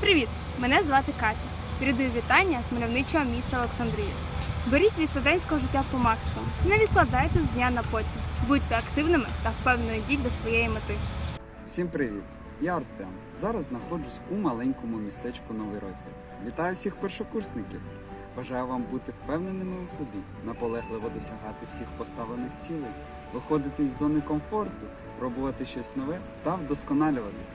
Привіт! Мене звати Катя. Передаю вітання з мальовничого міста Олександрія. Беріть від студентського життя по максимуму. Не відкладайте з дня на потім. Будьте активними та впевнено йдіть до своєї мети. Всім привіт! Я Артем. Зараз знаходжусь у маленькому містечку Новий Розділ. Вітаю всіх першокурсників! Бажаю вам бути впевненими у собі, наполегливо досягати всіх поставлених цілей, виходити із зони комфорту, пробувати щось нове та вдосконалюватись.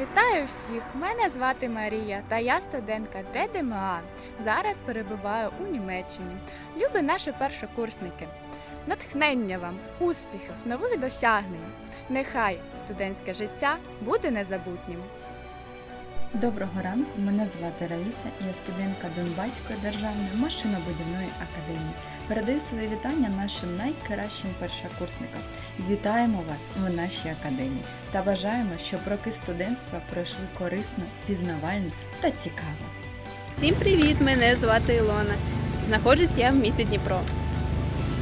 Вітаю всіх! Мене звати Марія та я студентка ДДМА. Зараз перебуваю у Німеччині. Любі наші першокурсники. Натхнення вам, успіхів, нових досягнень. Нехай студентське життя буде незабутнім. Доброго ранку, мене звати Раїса, я студентка Донбаської державної машинобудівної академії. Передаю свої вітання нашим найкращим першокурсникам. Вітаємо вас в нашій академії та бажаємо, щоб роки студентства пройшли корисно, пізнавально та цікаво. Всім привіт! Мене звати Ілона. Знаходжусь я в місті Дніпро.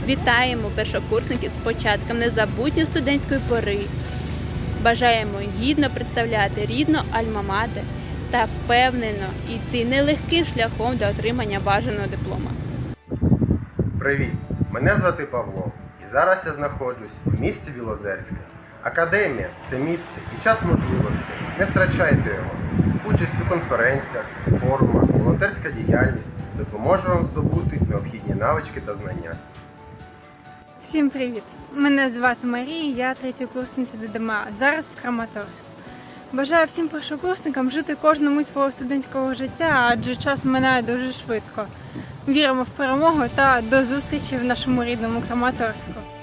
Вітаємо першокурсників з початком незабутньої студентської пори. Бажаємо гідно представляти рідну альма-матер та впевнено йти нелегким шляхом до отримання бажаного диплома. Привіт! Мене звати Павло, і зараз я знаходжусь у місті Білозерське. Академія це місце і час можливостей. Не втрачайте його. Участь у конференціях, форумах, волонтерська діяльність допоможе вам здобути необхідні навички та знання. Всім привіт! Мене звати Марія, я третьокурсниця ДДМА, зараз в Краматорську. Бажаю всім першокурсникам жити кожному свого студентського життя, адже час минає дуже швидко. Віримо в перемогу та до зустрічі в нашому рідному Краматорську.